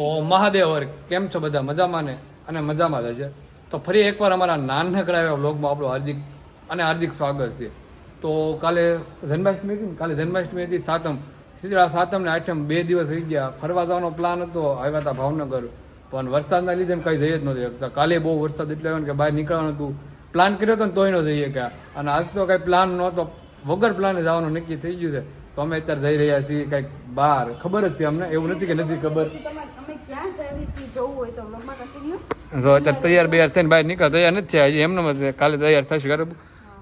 તો મહાદેવ હર કેમ છો બધા? મજામાં ને? અને મજામાં જ છે તો ફરી એકવાર અમારા નાનકડા એવા બ્લોગમાં આપણું હાર્દિક અને હાર્દિક સ્વાગત છે. તો કાલે જન્માષ્ટમી હતી કાલે જન્માષ્ટમી હતી સાતમ. સીધા સાતમ ને આઠમ બે દિવસ થઈ ગયા. ફરવા જવાનો પ્લાન હતો. આવ્યા હતા ભાવનગર. પણ વરસાદના લીધે એમ કંઈ જઈ જ નહોતી શકતા કાલે બહુ વરસાદ એટલે આવ્યો કે બહાર નીકળવાનું હતું. પ્લાન કર્યો હતો ને તોય ન જઈએ ગયા અને આજ તો કાંઈ પ્લાન નહોતો. વગર પ્લાને જવાનું નક્કી થઈ ગયું છે. તો અમે અત્યારે જઈ રહ્યા છીએ કંઈક બહાર. ખબર જ છે અમને? એવું નથી કે નથી ખબર. જો અત્યારે તૈયાર બૈયાર થઈને બહાર નીકળ તૈયાર નથી થયા. હજી એમને કાલે તૈયાર થશે ઘરે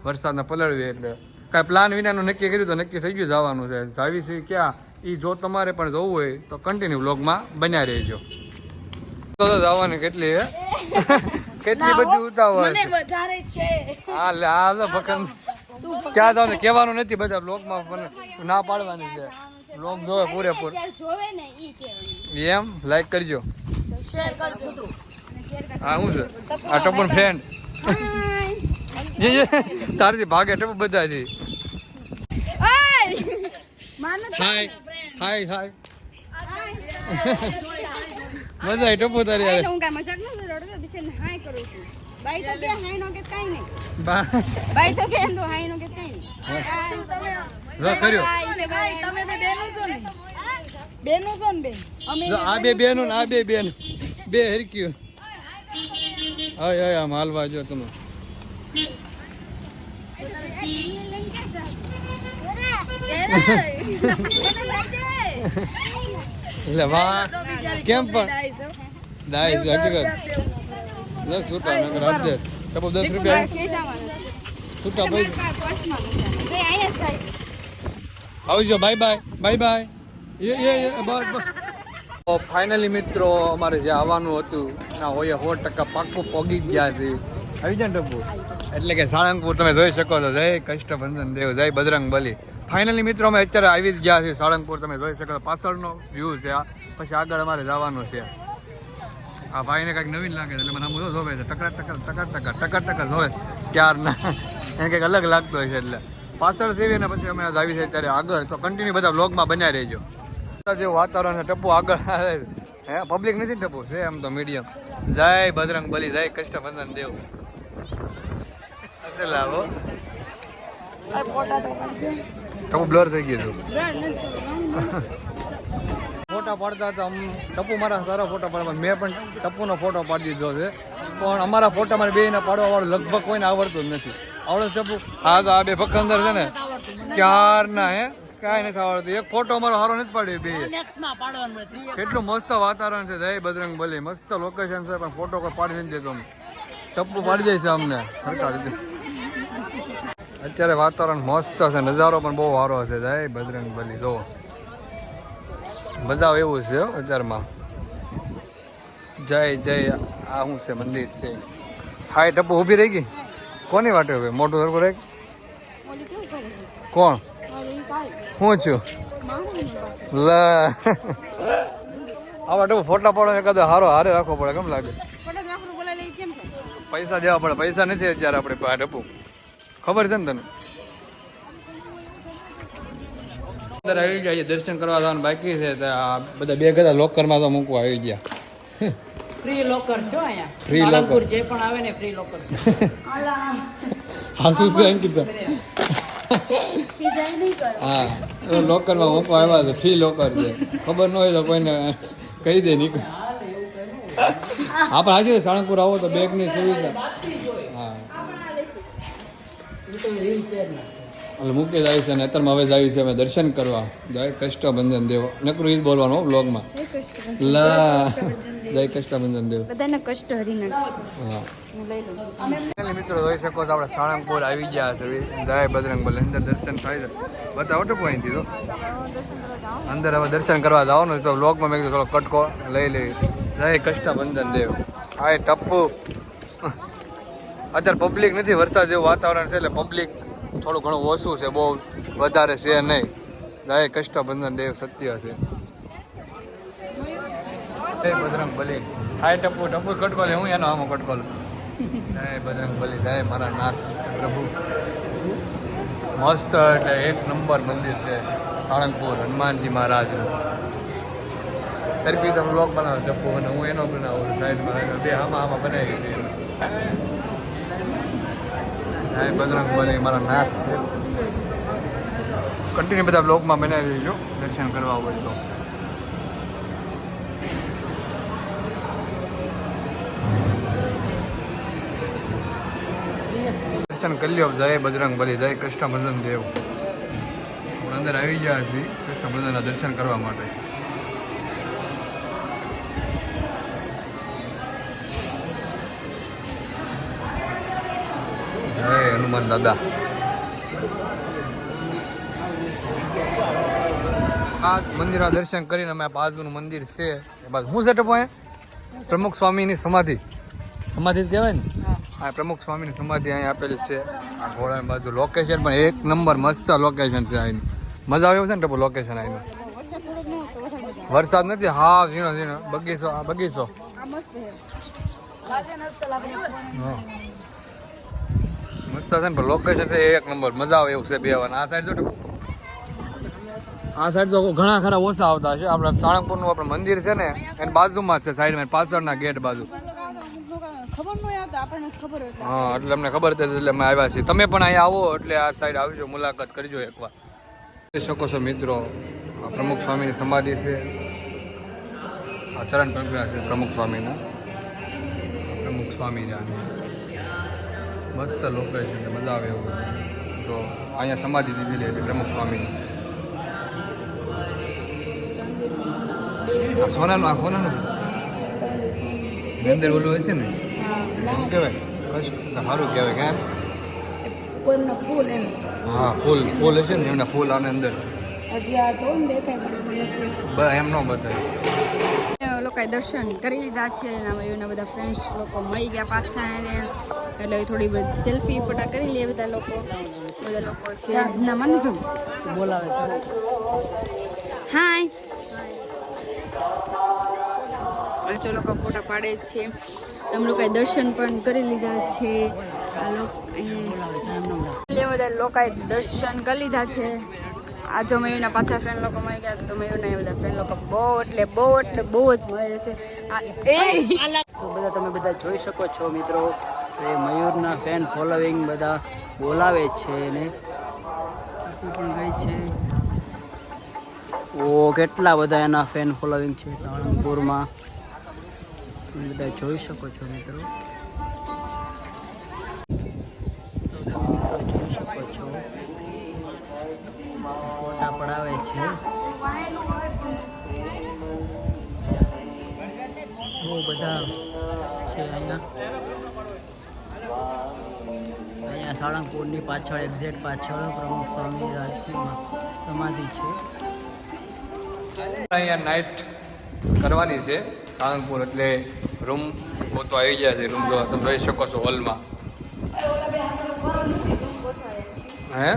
વરસાદના પલળવી એટલે. કાંઈ પ્લાન વિનાનું નક્કી કર્યું તો નક્કી થઈ ગયું જવાનું છે. જાવી છે ક્યાં? એ જો તમારે પણ જવું હોય તો કન્ટિન્યુ બ્લોગમાં બન્યા રહેજો. તો જવાની કેટલી હે? કેટલી બધી ઉતાવળ હા લે આ તો ભકન ક્યાં જવાનું? કહેવાનું નથી બધા બ્લોગમાં ના પાડવાની છે. બ્લોગ જોવે પૂરેપૂર. જોવે ને ઈ કેવું. એમ લાઈક કરજો. શેર કરજો. હા શું છે? આ ટપન ફ્રેન્ડ જે જે તારથી ભાગે ટપ બધા છે માનો હાય હાય હાય મજા આવી ટપો તારી યાર હું કાંઈ મજાક ન રડતો બિચારીને હાય કરું છું. બાઈ તો કે હાય નો કે કાંઈ નહીં. બાઈ તો કે એમ તો હાય નો કે કાંઈ નહીં. કર્યો. તમે બે બેનો છો ને. બેનો છો ને બેન? અમે આ બે બેનો ને આ બે બેન. બે હરક્યું હાય હાય આમ હાલવા જો તમે. એટલે વાહ કેમ પણ? ડાય છે. હકીકત દસ છૂટા નગર આપજે. દસ રૂપિયા. છૂટા ભાઈ આવજો બાય બાય બાય બાય એ એ બસ બસ ફાઇનલી મિત્રો અમારે જે આવવાનું હતું ના હોય સો ટકા પાક્કું પોગી ગયા છે આવી જાય ટપુ એટલે કે સાળંગપુર તમે જોઈ શકો છો. જય કષ્ટબંધન દેવ જય બજરંગ બલી. ફાઇનલી મિત્રો અમે અત્યારે આવી જ ગયા છીએ સાળંગપુર. તમે જોઈ શકો છો પાછળનો વ્યૂ છે આ. પછી આગળ અમારે જવાનું છે. આ ભાઈને કંઈક નવીન લાગે છે એટલે મને આમ જોવે છે. ટકર ટકર ટકર ટકર ટકર ટકર જોવે ક્યારના? ના એને કંઈક અલગ લાગતો હોય છે એટલે. પાછળ સેવી ને પછી અમે આવી છે ત્યારે આગળ. તો કન્ટિન્યુ બધા વ્લોગમાં બન્યા રહેજો. જેવું વાતાવરણ છે ટપ્પુ આગળ આવે હે પબ્લિક નથી ટપ્પુ છે એમ તો મીડિયમ જય બજરંગ બલી જય કષ્ટબંધન દેવ. લાવો ટપ્પુ બ્લર થઈ ગયું હતું ફોટા પાડતા આમ ટપુ મારા સારા ફોટા પાડવા. મેં પણ ટપુનો ફોટો પાડી દીધો છે. પણ અમારા ફોટા મારે બેના પાડવા વાળું લગભગ કોઈને આવડતું જ નથી. આવડે ટપુ? હા તો આ બે ભખંદર છે ને. ક્યારના હે? કાંઈ નથી આવડતું. એક ફોટો અમારો સારો નથી પાડ્યો બે કેટલું મસ્ત વાતાવરણ છે. જય બજરંગ બલી. મસ્ત લોકેશન છે પણ ફોટો કોઈ પાડી નથી દેતો ટપુ પાડી જાય છે અમને. સરકાર રીતે. અત્યારે વાતાવરણ મસ્ત છે. નજારો પણ બહુ સારો છે. જય બજરંગ બલી. જો મજા આવે એવું છે અત્યારમાં. જય જય આ શું છે મંદિર છે? હાય ટપ્પુ ઊભી રહી ગઈ? કોની વાટે હવે? મોટું સરખું રહે કોણ? હું છું? લ. આવા ટપ્પુ ફોટા પાડો એકાદો હારો હારે રાખવો પડે કેમ લાગે? પૈસા દેવા પડે પૈસા નથી અત્યારે આપણે ટપ્પુ. ખબર છે ને તને? અંદર આવી ગયા દર્શન કરવા જવાનું બાકી છે તો આ બધા બે ગદા લોકરમાં તો મૂકવા આવી ગયા. ફ્રી લોકર છો અહીંયા? ફ્રી લોકર જે પણ આવે ને ફ્રી લોકર છે. હા શું છે ડિઝાઇન હા લોકરમાં મૂકવા આવ્યા છે ફ્રી લોકર છે. ખબર ન હોય તો કોઈને કહી દે નીકળ. આપણે આજે સાળંગપુર આવો તો બેગની સુવિધા. હા. એટલે મૂકી જાય છે અને અત્યારમાં હવે જાય છે. અમે દર્શન કરવા. જય કષ્ટભંજન દેવ. નકરું ઈદ બોલવાનું હો બ્લોગમાં લા. જય કષ્ટભંજન દેવ. બધાને કષ્ટ હરી હા. હું લઈ લઉં. ફાઇનલી મિત્રો જોઈ શકો છો આપણે સાળંગપુર આવી ગયા છે. જય બજરંગ બલ. અંદર દર્શન થાય છે. બતાવો તો પોઈન્ટ દીધો અંદર હવે દર્શન કરવા જવાનું તો વ્લોગમાં મેં થોડો કટકો લઈ લઈ જય કષ્ટબંધન દેવ. હાય ટપ્પુ. અત્યારે પબ્લિક નથી વરસાદ જેવું વાતાવરણ છે એટલે પબ્લિક થોડું ઘણું ઓછું છે, બહુ વધારે છે નહીં. દાય કષ્ટબંધન દેવ, સત્ય છે. જય બજરંગ બલી. હાય ટપ્પુ ટપુ કટકો લે હું એનો આમો કટકો લે જય બજરંગ બલી, જય મારા નાથ પ્રભુ. મસ્ત એટલે એક નંબર મંદિર છે, સાળંગપુર, હનુમાનજી મહારાજનું. તરફી તમે લોક બનાવો ચપ્પુ અને હું એનો બનાવું સાઈડમાં બે આમાં આમાં બનાવી દઈએ હા બજરંગ બલી, મારા નાથ છે. કન્ટિન્યુ બધા બ્લોગમાં બનાવી દેજો, દર્શન કરવા હોય તો. દર્શન કરી લ્યો, જય બજરંગ બલી, જય કૃષ્ણ ભજન દેવ. અંદર આવી ગયા છીએ, કૃષ્ણ ભજનના દર્શન કરવા માટે. જય હનુમાન દાદા. આ મંદિરના દર્શન કરીને અમે બાજુનું મંદિર છે એ બાજુ હું સેટઅપ હોય? પ્રમુખ સ્વામીની સમાધિ. સમાધિ જ કહેવાય ને? આ પ્રમુખ સ્વામીની સમાધિ અહીં આપેલી છે. આ ઘોડાની બાજુ લોકેશન પણ એક નંબર મસ્ત લોકેશન છે અહીંનું મજા આવે છે ને ટપુ લોકેશન અહીંનું વરસાદ નથી? હા ઝીણો ઝીણો. બગીચો બગીચો. હા. મસ્ત છે ને લોકેશન છે એક નંબર. મજા આવે એવું છે બે આ સાઈડ જો આ સાઈડ તો ઘણા ખરા ઓછા આવતા છે. આપણે સાળંગપુરનું આપણે મંદિર છે ને, એની બાજુમાં જ છે સાઈડમાં પાછળના ગેટ બાજુ. હા, એટલે અમને ખબર હતી, એટલે અમે આવ્યા છીએ. તમે પણ અહીંયા આવો, એટલે આ સાઈડ આવજો, મુલાકાત કરજો એકવાર. જોઈ શકો છો મિત્રો, આ પ્રમુખ સ્વામીની સમાધિ છે. આ ચરણ પગલા છે પ્રમુખ સ્વામીના. પ્રમુખ પ્રમુખ સ્વામીના. મસ્ત લોકેશન છે મજા આવે એવું. તો અહીંયા સમાધિ દીધેલી હતી પ્રમુખ સ્વામીની. આ સોનાનું આ સોનાનું અંદર ઓલું હોય છે ને? શું કહેવાય? કશ સારું કહેવાય કે ફૂલ એમ. હા ફૂલ ફૂલ હશે ને એમના ફૂલ આને અંદર છે. હજી આ જો ને દેખાય એમાં બતાય. દર્શન કરી લીધા છે એના બધા ફ્રેન્ડ્સ લોકો મળી ગયા પાછા એને. એટલે થોડી બધી સેલ્ફી ફોટા કરી લઈએ બધા લોકો. બધા લોકો છે. ના મને જો. બોલાવે હાય પાંચો લોકો ફોટા પાડે જ છે. અમે લોકોએ દર્શન પણ કરી લીધા છે. આ લોકો બધા લોકોએ દર્શન કરી લીધા છે. આ જો મયુરના પાછા ફ્રેન્ડ લોકો મળી ગયા તો મયુરના એ બધા ફ્રેન્ડ લોકો બહુ એટલે બહુ એટલે બહુ જ મળે છે. તો બધા તમે બધા જોઈ શકો છો મિત્રો એ મયુરના ફેન ફોલોવિંગ બધા બોલાવે છે ને. ટીપુ પણ ગઈ છે. ઓ, કેટલા બધા એના ફેન ફોલોવિંગ છે સાળંગપુરમાં. તમે બધા જોઈ શકો છો મિત્રો જોઈ શકો છો. ફોટા પડાવે છે. બહુ બધા છે અહીંયા. અહીંયા સાળંગપુરની પાછળ એક્ઝેક્ટ પાછળ પ્રમુખ સ્વામી રાજની સમાધિ છે. અહીંયા નાઇટ કરવાની છે, સાળંગપુર એટલે રૂમ ગોતો આવી ગયા છે રૂમ જો તમે જોઈ શકો છો હોલમાં હે?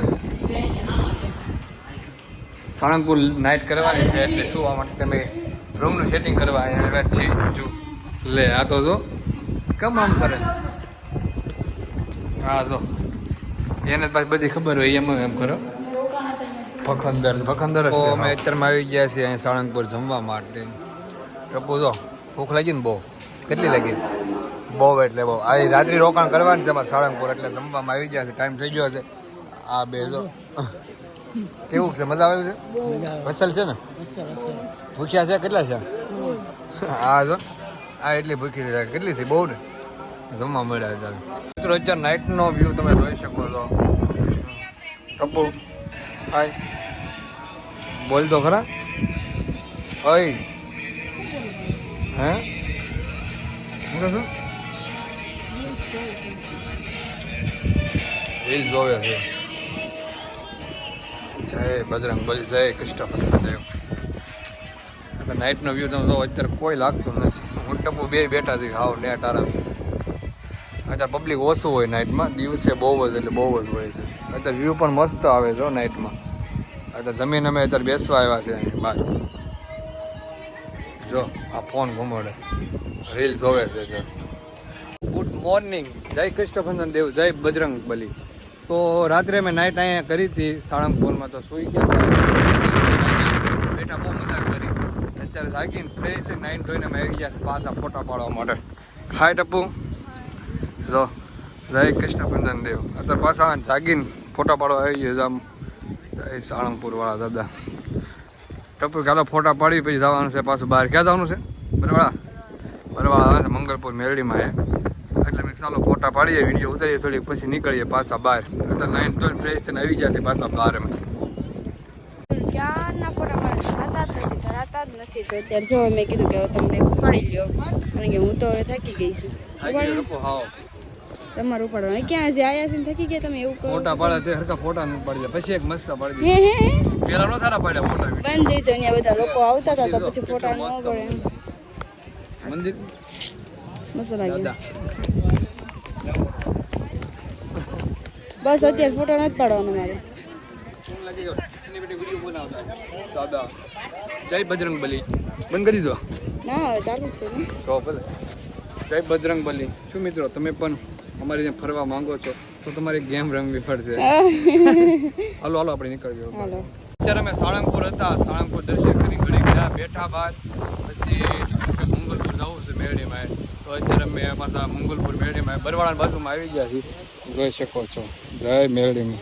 સાળંગપુર નાઇટ કરવાની છે એટલે સુવા માટે તમે રૂમનું સેટિંગ કરવા અહીંયા આવ્યા છીએ. જો લે આ તો જો કેમ આમ કરે? હા જો એને પાછી બધી ખબર હોય એમ એમ કરો. ભખંદર ભખંદર જ અમે અત્યારમાં આવી ગયા છીએ અહીં સાળંગપુર જમવા માટે. ટપુ જો ભૂખ લાગી ને બહુ. કેટલી લાગી? બહુ એટલે બહુ. આ રાત્રિ રોકાણ કરવાની છે અમારે સાળંગપુર એટલે જમવામાં આવી ગયા છે ટાઈમ થઈ ગયો છે. આ બે જો. કેવું છે? મજા આવે છે? વસલ છે ને? ભૂખ્યા છે? કેટલા છે? હા જો. આ એટલી ભૂખી છે. કેટલી થઈ? બહુ ને? જમવા મળ્યા ચાલો મિત્રો અત્યારે નાઇટનો વ્યૂ તમે જોઈ શકો છો. ટપુ હાય બોલ તો ખરા. ઓય હે? શું રીલ જોવે છે. જય બજરંગ બલી, જય કૃષ્ણ દેવ એટલે નાઇટનો વ્યૂ તમે જો અત્યારે કોઈ લાગતું નથી. હું ટપુ બે બેઠા છે હાવ નેટ આરામથી અત્યારે પબ્લિક ઓછું હોય નાઇટમાં દિવસે બહુ જ એટલે બહુ જ હોય છે. અત્યારે વ્યૂ પણ મસ્ત આવે છે નાઇટમાં અત્યારે જમીન અમે અત્યારે બેસવા આવ્યા છે અહીં બહાર જો, આ ફોન ઘુમાડે. રીલ જોવે છે ગુડ મોર્નિંગ જય કૃષ્ણભંજન દેવ જય બજરંગ બલી. તો રાત્રે મેં નાઇટ અહીંયા કરી હતી સાળંગપુરમાં તો સુઈ ગયા બેઠા બહુ મજા કરી. અત્યારે જાગીને ફ્રેશ નાઈન ધોઈને અમે આવી ગયા પાછા ફોટા પાડવા માટે. હાય ટપ્પુ. જો, જય કૃષ્ણ ભંજન દેવ. અત્યારે પાછા જાગીને ફોટા પાડવા આવી ગયા આમ. જય સાળંગપુર વાળા દાદા. ટપ્પુ ચાલો ફોટા પાડી, પછી જવાનું છે પાછું બહાર. ક્યાં જવાનું છે? બરવાળા? બરવાળા આવે છે, મંગલપુર મેરડીમાં એ મેં ચાલો ફોટા પાડીએ વીડિયો ઉતારીએ થોડીક પછી નીકળીએ પાછા બહાર. અત્યારે નાઈન ધોઈને ફ્રેશ થઈને આવી છે પાછા બહાર અમે જ મેં કીધું કે તમને ઉપાડી લ્યો. કારણ કે હું તો હવે થાકી ગઈ છું. તમારું ઉપાડવાનું. ક્યાં જે આયા છે થાકી ગયા તમે એવું ફોટા પાડે તે હરખા ફોટા પાડી પછી એક મસ્ત પાડી હે હે હે. પેલા નો સારા પાડ્યા ફોટા બંધ થઈ જાય અહીંયા બધા લોકો આવતા હતા તો પછી ફોટા ન પડે મંદિર. મસ્ત લાગ્યું દાદા બસ અત્યારે ફોટો નથી પાડવાનો મારે. દાદા જય બજરંગ બલી. બંધ કરી દો ના ચાલુ છે ને. તો ભલે. જય બજરંગ બલી. શું મિત્રો તમે પણ અમારી ત્યાં ફરવા માંગો છો તો તમારે ગેમ રમવી પડશે. હાલો હાલો આપણે નીકળજો અત્યારે અમે સાળંગપુર હતા. સાળંગપુર દર્શન કરી ઘડી ગયા બેઠા બાદ પછી મંગલપુર જવું છે મેળીમાં. તો અત્યારે અમે પાછા મંગલપુર મેળીમાં બરવાળા બાજુમાં આવી ગયા છીએ. જોઈ શકો છો. જય મેરડીમાં.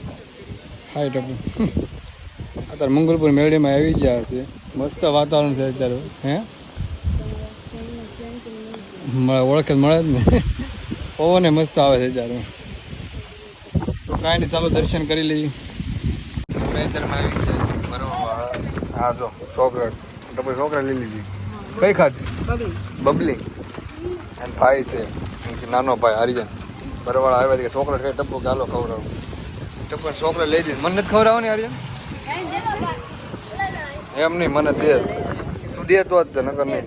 હાય ટપુ અત્યારે મંગલપુર મેરડીમાં આવી ગયા છે મસ્ત વાતાવરણ છે અત્યારે. હે? મળે ઓળખે મળે જ ને. પવને મસ્ત આવે છે અત્યારે. તો કાંઈ નહીં ચાલો દર્શન કરી લઈએ. વેચરમાં આવી ગયા છે બરોબર. હા જો ચોકલેટ. ડબલ ચોકલેટ લઈ લીધી. કઈ ખાધી? બબલી. અને ભાઈ છે. નાનો ભાઈ હરિજન. બરવાળા આવ્યા કે ચોકલેટ કઈ ડબ્બો ગાલો ખવડાવું. ડબ્બો છોકરો લઈ દીધી મને નથી ખવડાવવાની આર્યન એમ? નહીં મને દે. તું દે તો જ નકર નહીં.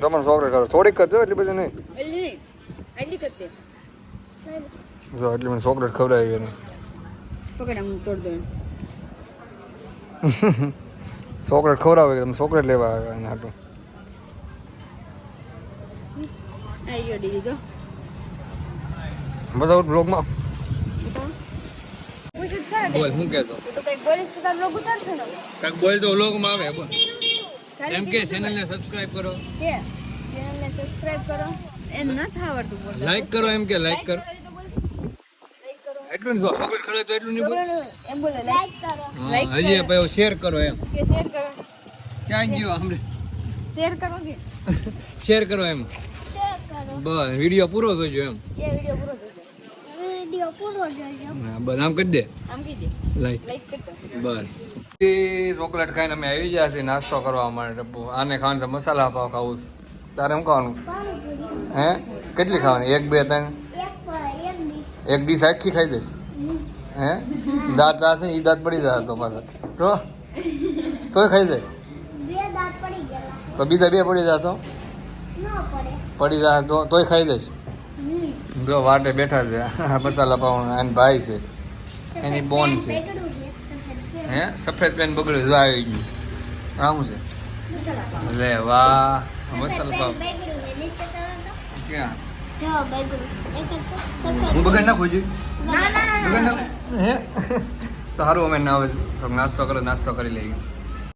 તમને છોકરો કરો થોડીક જ જો એટલી બધી નહીં. જો એટલી મને ચોકલેટ ખવડાવી એને. દો ચોકલેટ ખવડાવે કે તમે ચોકલેટ લેવા આવ્યા એના હાટું. આવી ગયો બધા બ્લોગમાં? જ કરે બોલ શું કહેતો? તો કંઈક ને? બોલ તો વ્લોગમાં આવે બોલ. એમ કે ચેનલને સબસ્ક્રાઇબ કરો? કે? ચેનલને સબસ્ક્રાઇબ કરો. એમ નથી આવડતું બોલ લાઈક કરો એમ કે લાઈક કરો. એટલું નહીં ખબર ખડે તો એટલું નહીં બોલ. એમ બોલે લાઈક કરો. લાઈક હજી પછી શેર કરો એમ. કે શેર કરો. ક્યાં ગયો હમણે શેર કરો કે? શેર કરો એમ. બસ વીડિયો પૂરો થયો એમ. કે વિડિયો પૂરો હા, બસ આમ કરી દે. આમ કીધે લાઈક લાઈક કરતો બસ. એ ચોકલેટ ખાઈને અમે આવી ગયા છીએ નાસ્તો કરવા માટે. આને ખાવાનું છે મસાલા પાવ ખાવું તારે શું ખાવાનું? હે? કેટલી ખાવાની? એક બે ત્રણ? એક ડીશ આખી ખાઈ દઈશ. હે? દાંત દાંત એ દાંત પડી જાય તો પાછા. તો? તોય ખાઈ જાય? તો બીજા બે પડી જાય તો? પડી જાય તો? તોય ખાઈ દઈશ. જો વાટે બેઠા છે. મસાલા પાવણ અને ભાઈ છે. એની બોન છે. હે? સફેદ પેન બગડ્યું જો આવી ગયું. આમ છે. લે વાહ મસાલા પાવ ક્યાં? હું બગડ નાખું છું બગડ નાખું? હે? તો સારું અમે ના આવે. નાસ્તો કરો નાસ્તો કરી લઈએ.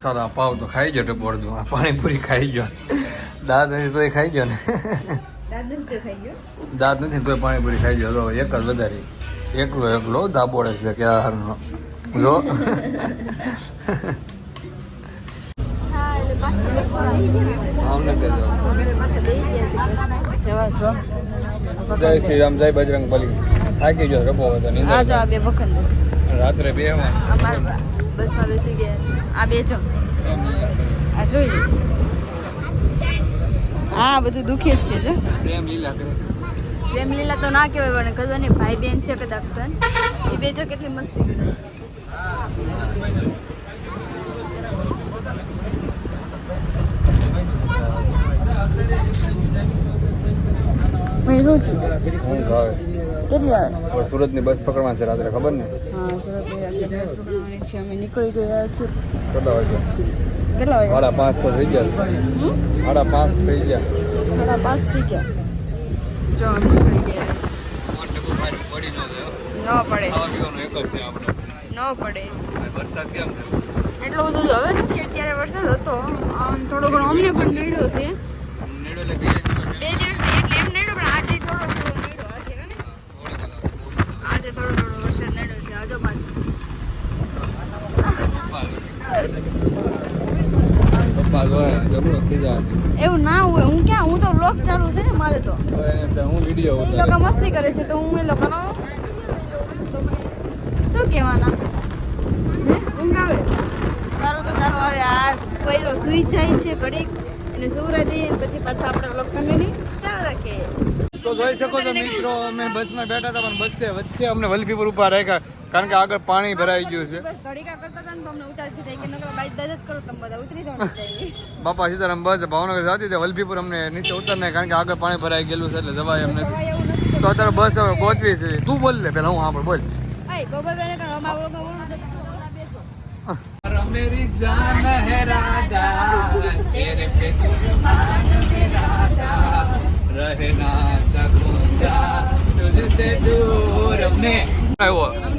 સારા પાવ તો ખાઈ ગયો ટપોર જો પાણીપુરી ખાઈ ગયો. દાદા તો એ ખાઈ ગયો ને. દાંત નથી કોઈ પાણીપુરી ખાઈ ગયો તો એક જ વધારી. એકલો એકલો દાબોડે છે કે હારનો જો. જય શ્રી રામ જય બજરંગ બલી. થાકી ગયો રબો હતો આ નીંદર બે ભખંદર રાત્રે બે બસમાં બેસી ગયા. આ બે જો આ જોઈ હા બધું દુખે જ છે જો. પ્રેમ લીલા કરે. પ્રેમ લીલા તો ના કહેવાય પણ ખબર નહીં ભાઈ બેન છે કદાચ સન. એ બે જો કેટલી મસ્તી કરે. પણ સુરતની બસ પકડવાની છે રાત્રે ખબર ને? હા સુરતની રાત્રે બસ પકડવાની છે. અમે નીકળી ગયા છીએ. કેટલા કેટલા વાગે સાડા પાંચ તો થઈ ગયા. સાડા પાંચ થઈ ગયા. સાડા પાંચ થઈ ગયા. જો અમે નીકળી ગયા. પડી ન પડે. ખાવા પીવાનું એક જ છે આપણે ન પડે. વરસાદ કેમ એટલો બધો તો હવે નથી અત્યારે વરસાદ હતો. આમ થોડો ઘણો અમને પણ નડ્યો છે. બે દિવસ એટલે એમ નડ્યો પણ આજે થોડો થોડો નડ્યો. આજે ને? આજે થોડો થોડો વરસાદ નડ્યો છે. હજુ પાછો પપ્પા એવું ના હોય. હું ક્યાં? હું તો વ્લોગ ચાલુ છે ને મારે તો. હું વીડિયો એ લોકો મસ્તી કરે છે તો હું એ લોકોનો શું કહેવાના? ઊંઘ આવે સારું તો સારું હવે આ પહેલો સુઈ જાય છે ઘડીક અને દઈએ પછી પાછા આપણે વ્લોગ કન્ટિન્યુ ચાલુ રાખીએ. તો જોઈ શકો છો મિત્રો અમે બસમાં બેઠા હતા પણ વચ્ચે વચ્ચે અમને વલભીપુર ઉપર રાખ્યા. કારણ કે આગળ પાણી ભરાઈ ગયું છે બસ ઘડીકા કરતા હતા ને તો અમને ઉતારથી થઈ ગયા નકર બાઈક દાદ જ કરો તમે બધા ઉતરી જાઓ ને જઈએ બાપા સીતારામ બસ ભાવનગર જતી હતી વલભીપુર અમને નીચે ઉતરને કારણ કે આગળ પાણી ભરાઈ ગયેલું છે એટલે જવાય એમ નથી સવાય એવું નથી તો અત્યારે બસ હવે ગોતવી છે તું બોલ લે પેલા હું સાંભળ બોલ આય ગોબરભાઈને પણ અમારા વ્લોગમાં બોલવું છે તો થોડા બેસો मेरी जान है राजा तेरे पे रहना सकूंगा तुझसे दूर अपने આવ્યો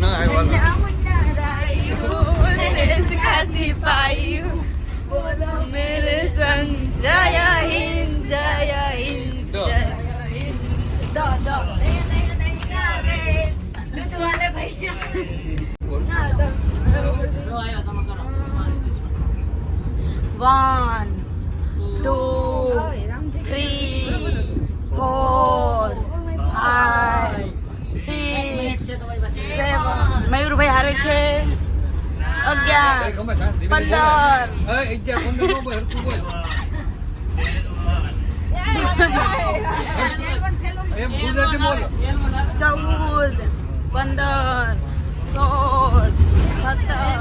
ના આવ્યો બોલો મેરે સંગ જય હિન્દ જય હિન્દ જય હિન્દ દો દો ભૈયા વાહ છે? અગિયાર પંદર. ચૌદ પંદર સોળ સત્તર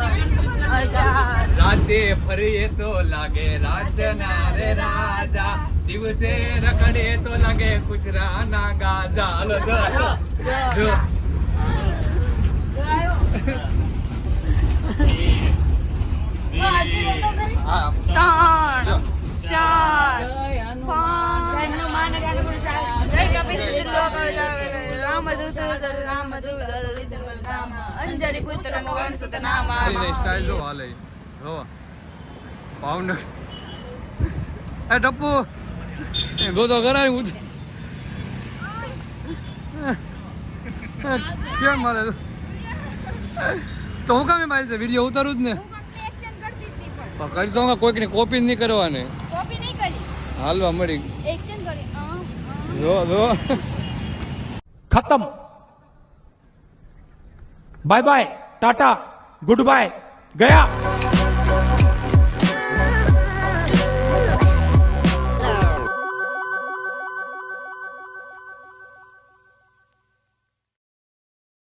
અઢાર. રાતે ફરીએ તો લાગે રાજના રે રાજા. દિવસે રખડે તો લાગે ગુજરાના ગાજા. જો, જો. ત્રણ ચાર રામ રામ અંજલિ પુત્ર ભાવનગર એ ટપ્પુ એ કરાય હું કેમ મારે તો હું કામે મારી વીડિયો ઉતારું જ ને. કરી દઉં કોઈક ને કોપી નહીં કરવાની. હાલવા મળી. જો જો. ખતમ. Bye bye tata good bye ગયા.